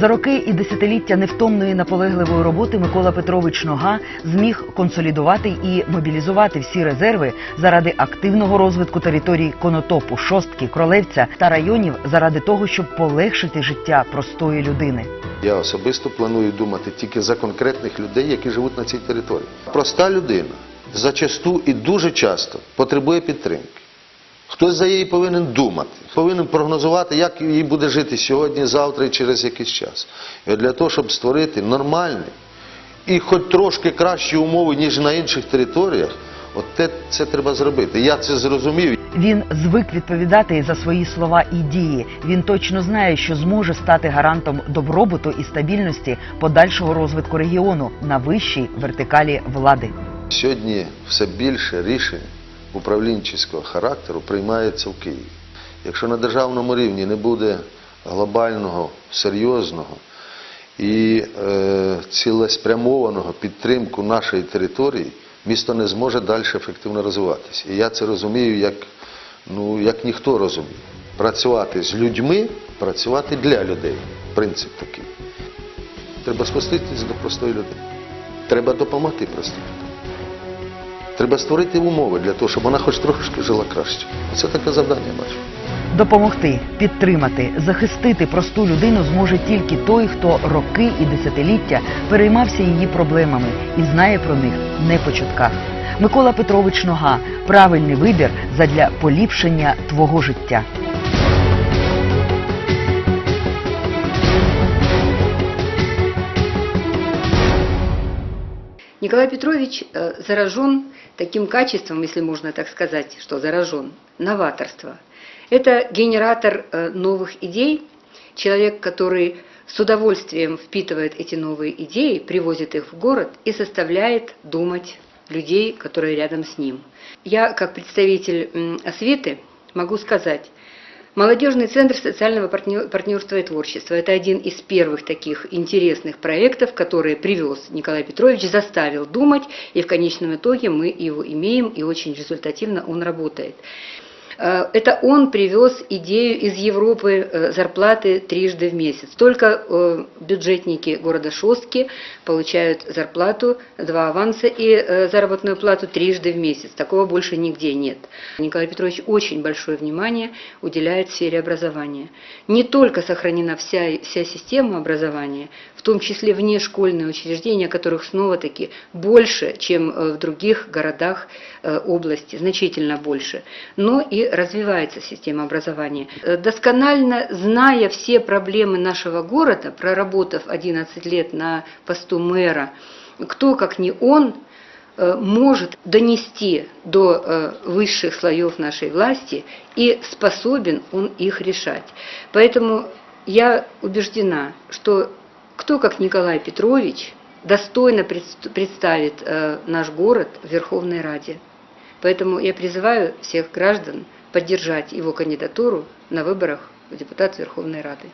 За роки і десятиліття невтомної наполегливої роботи Микола Петрович Нога зміг консолідувати і мобілізувати всі резерви заради активного розвитку територій Конотопу, Шостки, Кролевця та районів заради того, щоб полегшити життя простої людини. Я особисто планую думати тільки за конкретних людей, які живуть на цій території. Проста людина зачасту і дуже часто потребує підтримки. Хтось за її повинен думати, повинен прогнозувати, як їй буде жити сьогодні, завтра і через якийсь час. І от для того, щоб створити нормальні і хоч трошки кращі умови, ніж на інших територіях, от те, це треба зробити. Я це зрозумів. Він звик відповідати і за свої слова і дії. Він точно знає, що зможе стати гарантом добробуту і стабільності подальшого розвитку регіону на вищій вертикалі влади. Сьогодні все більше рішень управлінчого характеру приймається в Києві. Якщо на державному рівні не буде глобального, серйозного і е, цілеспрямованого підтримку нашої території, місто не зможе далі ефективно розвиватися. І я це розумію як, ну, як ніхто розуміє. Працювати з людьми, працювати для людей. Принцип такий. Треба спуститись до простої людини. Треба допомогти простій людині. Треба створити умови для того, щоб вона хоч трошки жила краще. Це таке завдання я. Допомогти, підтримати, захистити просту людину зможе тільки той, хто роки і десятиліття переймався її проблемами і знає про них не по чутках. Микола Петрович Нога правильний вибір задля поліпшення твого життя. Николай Петрович э, заражен таким качеством, если можно так сказать, что заражен, новаторство. Это генератор э, новых идей, человек, который с удовольствием впитывает эти новые идеи, привозит их в город и составляет думать людей, которые рядом с ним. Я, как представитель осветы, могу сказать, Молодежный центр социального партнер- партнерства и творчества – это один из первых таких интересных проектов, которые привез Николай Петрович, заставил думать, и в конечном итоге мы его имеем, и очень результативно он работает. Э, Это он привез идею из Европы э, зарплаты трижды в месяц. Только э, бюджетники города Шостки получают зарплату, два аванса и заработную плату трижды в месяц. Такого больше нигде нет. Николай Петрович очень большое внимание уделяет сфере образования. Не только сохранена вся, вся система образования, в том числе внешкольные учреждения, которых снова-таки больше, чем э, в других городах э, области, значительно больше, но и развивается система образования. Э, Досконально зная все проблемы нашего города, проработав 11 лет на посту мэра, кто, как не он, может донести до высших слоев нашей власти и способен он их решать. Поэтому я убеждена, что кто, как Николай Петрович, достойно предст- представит э, наш город в Верховной Раде. Поэтому я призываю всех граждан поддержать его кандидатуру на выборах в депутаты Верховной Рады.